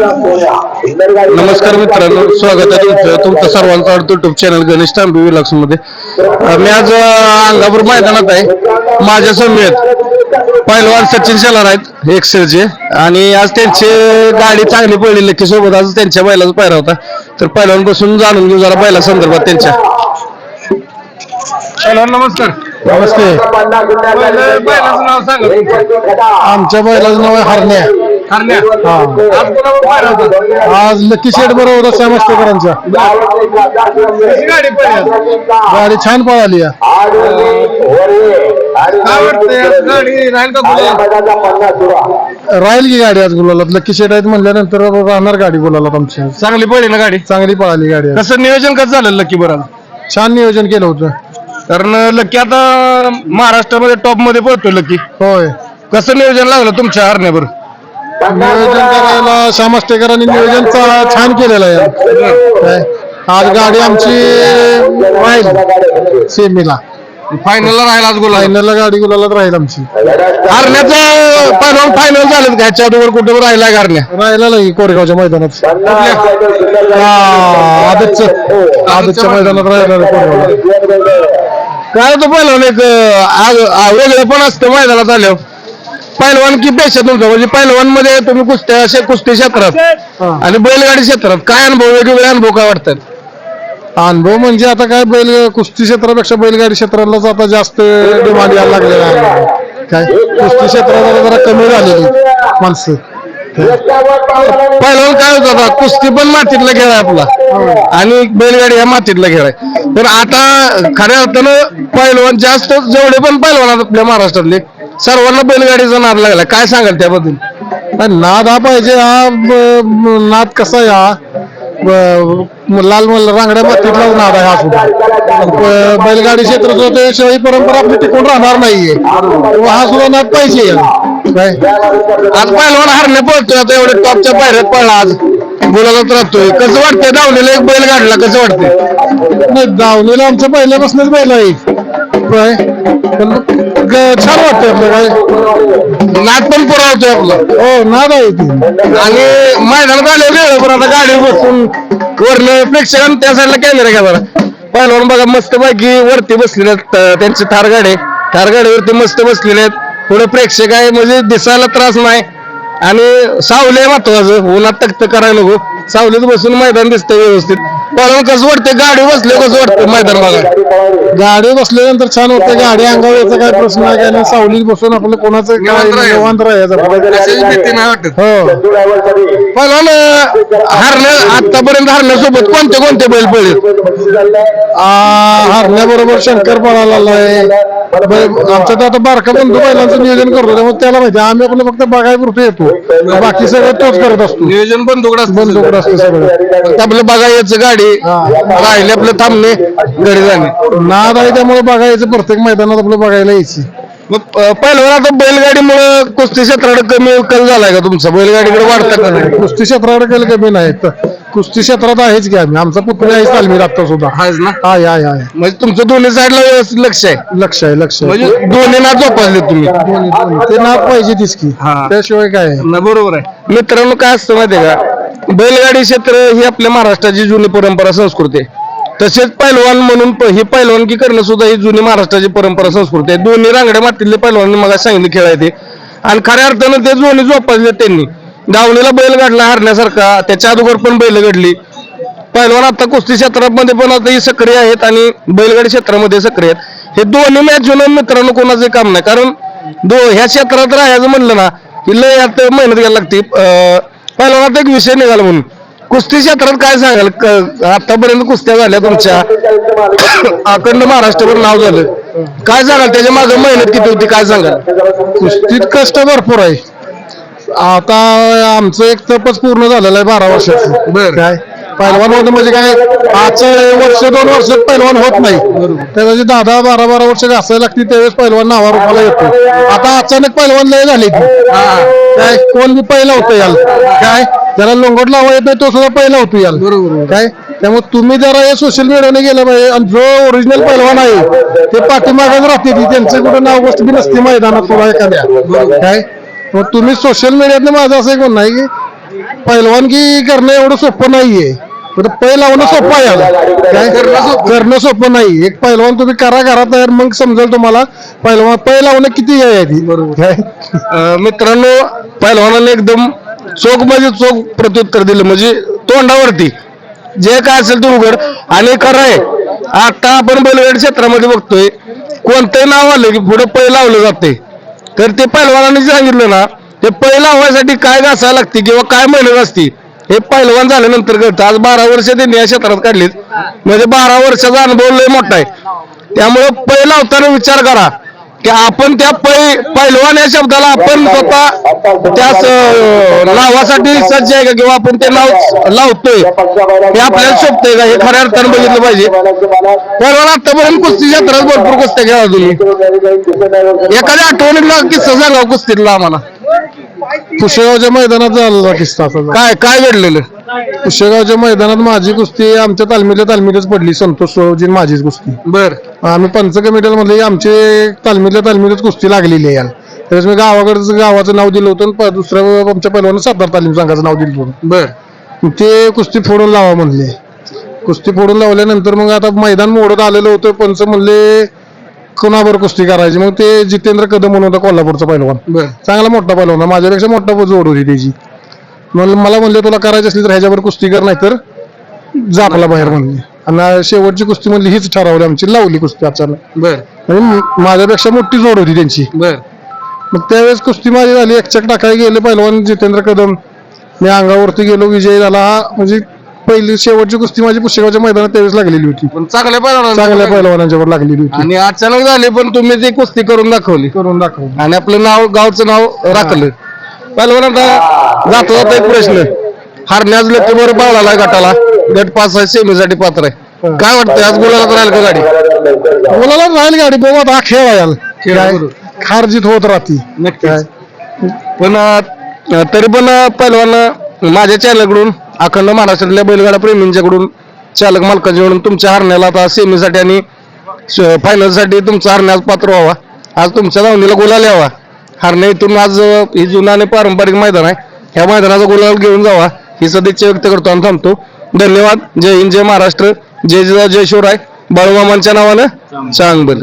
नमस्कार मित्रांनो स्वागत आहे तुमचं. तुमचं सर्वांचं आवडतं युट्यूब चॅनल गणेश तांबे विलक्समध्ये. मी आज अंगापूर मैदानात आहे. माझ्या समेत पहिलवान सचिन शेलार आहेत एक्सेलचे आणि आज त्यांची गाडी चांगली पडली लक्की सोबत आज त्यांच्या बैलाचा पायरा होता. तर पहिलवान बसून जाणून घेऊ जरा बैला संदर्भात त्यांच्या. पहिलवान नमस्कार. नमस्ते. बैलाचं नाव सांगा. आमच्या बैलाचं नाव आहे हरण्या. आज कोणावर पायरा होता? आज लकी शेट बरोबर होता श्याम अष्टकरांचा कशी गाडी पडली गाडी छान पळाली आहे. काय वाटतंय? आज गाडी राहील का गुलाल? राहील की गाडी आज गुलालात? लकी शेट आहेत म्हणल्यानंतर राहणार गाडी गुलालात आमची. चांगली पडली ना गाडी? चांगली पळाली गाडी आज. कसं नियोजन कसं झालं लकी बरं? छान नियोजन केलं होतं. कारण लकी आता महाराष्ट्रामध्ये टॉपमध्ये पळतो लकी. होय. कसं नियोजन लागलं तुमच्या हरण्यावर? नियोजन करायला श्याम अष्टेकरांनी नियोजन छान केलेलं आहे. काय? आज गाडी आमची राहील सेमीला. फायनलला राहिला आज गुलाल. फायनलला गाडी गुलालात राहील आमची. हरण्याचं पहिलं फायनल झालं का? ह्याच्या अगोदर कुठे राहिला हरण्या? राहिला नाही कोरेगावच्या मैदानात. हा, आदतच्या आदतच्या मैदानात राहिला कोरेगावला. काय होतं पहिलवान एक वेगळं पण असतं मैदानात आल्यावर. पहिलवान की पेशा तुमचा म्हणजे पहिलवानमध्ये तुम्ही कुस्त्या असे कुस्ती क्षेत्रात. आणि बैलगाडी क्षेत्रात काय अनुभव वेगवेगळे अनुभव काय वाटतात? अनुभव म्हणजे आता काय बैल कुस्ती क्षेत्रापेक्षा बैलगाडी क्षेत्रालाच आता जास्त डिमांड यायला लागलेला आहे. काय? कुस्ती क्षेत्रात आता जरा कमी झालेली माणसं. पहिलवान काय होतं कुस्ती पण मातीतला खेळ आहे आपला. आणि बैलगाडी हा मातीतला खेळ आहे. पण आता खऱ्या अर्थानं पहिलवान जास्त जेवढे पण पहिलवान आपल्या महाराष्ट्रातले सर्वांना बैलगाडीचा नाद लागला. काय सांगाल त्याबद्दल? नाद हा पाहिजे हा नाद कसा आहे हा? लाल मल रांगड्या मातीतलाच नाद आहे हा सुद्धा. बैलगाडी क्षेत्र सुद्धा त्याशिवाय ही परंपरा आपली टिकून राहणार नाहीये. हा सुद्धा नाद पाहिजे आज पहिलवान हरणे पळतोय आता एवढे टॉपच्या पायऱ्यात पळला आज. बोलायला राहतोय. कसं वाटतंय? धावलेलं एक बैल काढला कसं वाटतंय? नाही दावणीला आमचं पहिल्यापासूनच बैल आहे. काय पण छान वाटतं आपलं काय नाद पण पुरवतोय आपलं. हो नाद आहे ती. आणि मैदानात आले वेळ पण आता गाडीवर बसून वरनं प्रेक्षकांना त्या साईडला कॅमेरा घ्या बरं. पहिलवान बघा मस्त पैकी वरती बसलेले आहेत त्यांचे थार गाडे. थार गाडीवरती मस्त बसलेले आहेत. पुढे प्रेक्षक आहे म्हणजे दिसायला त्रास नाही. आणि सावली आहे महत्वाचं. उन्हात तक्त करायला नको. सावलीत बसून मैदान दिसतंय व्यवस्थित. पहिलवान कसं वाटतंय? गाडी बसले कसं वाटतं मैदान बघा गाडी बसल्यानंतर छान वाटतं गाडी अंगावर यायचा काय प्रश्न नाही. काय नाही सावलीत बसून आपलं कोणाचं निवांत राहायचं. वाटत. हो. पहिलवान हरण्या आतापर्यंत हरण्यासोबत कोणते कोणते बैल पडले हरण्याबरोबर शंकर पळाला आहे. आमचा तर आता बारका बंधू बैलांचं नियोजन करतो त्यामुळे त्याला माहिती आहे. आम्ही आपलं फक्त बघाय पुरतो येतो. बाकी सगळं तोच करत असतो. नियोजन पण तुकडा बंधूकडे असतं सगळं. आपलं बघायचं गाडी राहिले आपलं थांबणे घरी जाणे. नाद आहे त्यामुळे बघायचं प्रत्येक मैदानात आपलं बघायला यायची. मग पहिलवान आता बैलगाडीमुळे कुस्ती क्षेत्राकडे कमी कल झालाय का तुमचा? बैलगाडीकडे वाढता का नाही कुस्ती क्षेत्राकडे केलं कमी नाही तर कुस्ती क्षेत्रात आहेच की आम्ही. आमचा पुतण्या आहे तालमीर आता सुद्धा. आहेच ना? आहे आहे आहे. म्हणजे तुमचं दोन्ही साईडला व्यवस्थित लक्ष आहे? लक्ष आहे लक्ष आहे. म्हणजे दोन्ही ना जोपासले तुम्ही? दोन्ही- दोन्ही. ते नाद पाहिजे तीच की. हा. त्याशिवाय काय आहे? ना बरोबर आहे. मित्रांनो काय असतं माहितीये का? बैलगाडी क्षेत्र ही आपल्या महाराष्ट्राची जुनी परंपरा संस्कृती आहे. तसेच पैलवान म्हणून प- ही पैलवानकी करणं सुद्धा ही जुनी महाराष्ट्राची परंपरा संस्कृती आहे. दोन्ही रांगड्या मातीतले पैलवान मला सांगितले खेळायचे. आणि खऱ्या अर्थानं ते दोन्ही जोपासले त्यांनी. दावणीला बैल गाडला हरण्यासारखा त्याच्या अगोदर पण बैल घडली पहिलवान आता कुस्ती क्षेत्रामध्ये पण आता सक्रिय आहेत आणि बैलगाडी क्षेत्रामध्ये सक्रिय आहेत. हे दोन्ही मॅच होणं मित्रांनो कोणाचं काम नाही. कारण दो ह्या क्षेत्रात राहायचं म्हणलं ना की लय यात मेहनत घ्यायला लागते. अं, एक विषय निघाला म्हणून. कुस्ती क्षेत्रात काय सांगाल? आतापर्यंत कुस्त्या झाल्या तुमच्या. अखंड महाराष्ट्रभर नाव झालं. काय सांगाल? त्याच्यामागे मेहनत किती होती? काय सांगाल? कुस्तीत कष्ट भरपूर आहे. आता आमचं एक तपच पूर्ण झालेलं आहे बारा वर्षाचं. बर. काय? पहिलवान होणं म्हणजे काय? आजचं वर्ष दोन वर्षात पहिलवान होत नाही. त्याच्या जे दहा दहा बारा बारा वर्ष घासायला लागते त्यावेळेस पहिलवान नावा रूपाला येतो. आता अचानक पहिलवान लय झाले ती. काय? कोण बी पहिला होतं याल. काय? त्याला लोंगोट लावा येत नाही तो सुद्धा पहिला होतो याल. काय? त्यामुळे तुम्ही जरा हे सोशल मीडियाने गेलं पाहिजे. आणि जो ओरिजिनल पहिलवान आहे ते पाठीमागच राहते ती. त्यांचं कुठं नाव गोष्ट बी नसते मैदानात तुला एखाद्या. काय? मग तुम्ही सोशल मीडियातनं माझं असं एक म्हणणं आहे की पैलवानगी करणं एवढं सोपं नाहीये. पण पै लावणं सोपं आहे. काय? करणं सोपं नाही. एक पैलवान तुम्ही करा करा तयार मग समजेल तुम्हाला पैलवान पै लावणं किती आहे ती? बरोबर. अं, मित्रांनो पहिलवानाने एकदम चोख म्हणजे चोख प्रत्युत्तर दिलं. म्हणजे तोंडावरती. जे काय असेल ते उघड. आणि खरं आहे आता आपण बैलगाडी क्षेत्रामध्ये बघतोय कोणतंही नाव आलं की पुढे पै लावलं जाते तर ते पहिलवानाने सांगितलं ना ते पै लावायसाठी काय घासायला लागते किंवा काय मेहनत असते हे पहिलवान झाल्यानंतर कळतं. आज बारा वर्ष त्यांनी या क्षेत्रात काढलीत. म्हणजे बारा वर्षाचा अनुभव लय मोठा आहे. त्यामुळं पै लावताना विचार करा. की आपण त्या पै पैलवान या शब्दाला आपण स्वतः त्या नावासाठी सज्ज आहे का किंवा आपण ते नाव लावतोय? हे आपल्याला शोभतंय का? हे खऱ्या अर्थानं बघितलं पाहिजे. पैलवान आतापर्यंत कुस्ती क्षेत्रात भरपूर कुस्त्या खेळा तुम्ही. एखाद्या आठवणीतला किस्सा सांगा कुस्तीतला आम्हाला. पुशेगावच्या मैदानात झालेला किस्सा काय काय घडलेलं? पुशेगावच्या मैदानात माझी कुस्ती आमच्या तालमीतल्या तालमीतच पडली. संतोष सोळजी माझीच कुस्ती. बर. आम्ही पंच कमिटीला मधले आमचे तालमीतल्या तालमीतच कुस्ती लागलेली आहे याला त्यावेळेस मी गावाकडचं गावाचं नाव दिलं होतं आणि प- दुसऱ्या आमच्या पहिलवानं सातारा तालीम संघाचं नाव दिलं होतं. बर. मग ते कुस्ती फोडून लावा म्हणले. कुस्ती फोडून लावल्यानंतर मग आता मैदान मोडत आलेलं होतं. पंच म्हणले कोणावर कुस्ती करायची? मग ते जितेंद्र कदम म्हणून होता कोल्हापूरचा पहिलवान. बर. चांगला मोठा पहिलवान. आहे. माझ्यापेक्षा मोठा जोड होती त्याची. म्हणलं मला म्हणले तुला करायची असली तर ह्याच्यावर कुस्ती कर नाही तर जा आपला बाहेर म्हणले आणि शेवटची कुस्ती म्हणली हीच ठरवली आमची लावली कुस्ती अचानक बर. माझ्यापेक्षा मोठी जोड होती त्यांची. बर. मग त्यावेळेस कुस्ती माझी झाली एकचक टाकायला गेले पहिलवान जितेंद्र कदम. मी अंगावरती गेलो विजय झाला. हा म्हणजे पहिली शेवटची कुस्ती माझी पुष्यगावच्या मैदानात त्यावेळेस लागलेली होती. पण चांगल्या चांगल्या पहिलवानांच्यावर लागलेली होती. आणि अचानक झाली पण तुम्ही ती कुस्ती करून दाखवली. करून दाखव आणि आपलं नाव गावचं नाव राखलं. पहिलवान आता जातो जातो एक प्रश्न. हरण्याच लकी बरं पावला गटाला. गट पास आहे सेमीसाठी पात्र आहे. काय वाटतंय? आज बोलायला राहील का गाडी? बोलायला राहील गाडी. बघू आता हा खेळ आहे याला. खेळ काय? बरोबर. हार जीत होत राहते. नक्कीच. पण अं, तरी पण पहिलवान माझ्या चॅनलकडून अखंड महाराष्ट्रातल्या बैलगाडा प्रेमींच्याकडून चालक मालकाच्याकडून तुमच्या हरण्याला आता सेमीसाठी आणि फायनलसाठी तुमचा हरण्यास पात्र व्हावा. आज तुमच्या धावणीला गुलाल यावा. हरण्या इथून आज अं, ही जुनं आणि पारंपरिक मैदान आहे. ह्या मैदानाचा गुलाल घेऊन जावा. ही सदिच्छा व्यक्त करतो आणि थांबतो. धन्यवाद. जय हिंद जय महाराष्ट्र. जय जिजाऊ जय शिवराय. बाळूमामांच्या नावानं चांग बल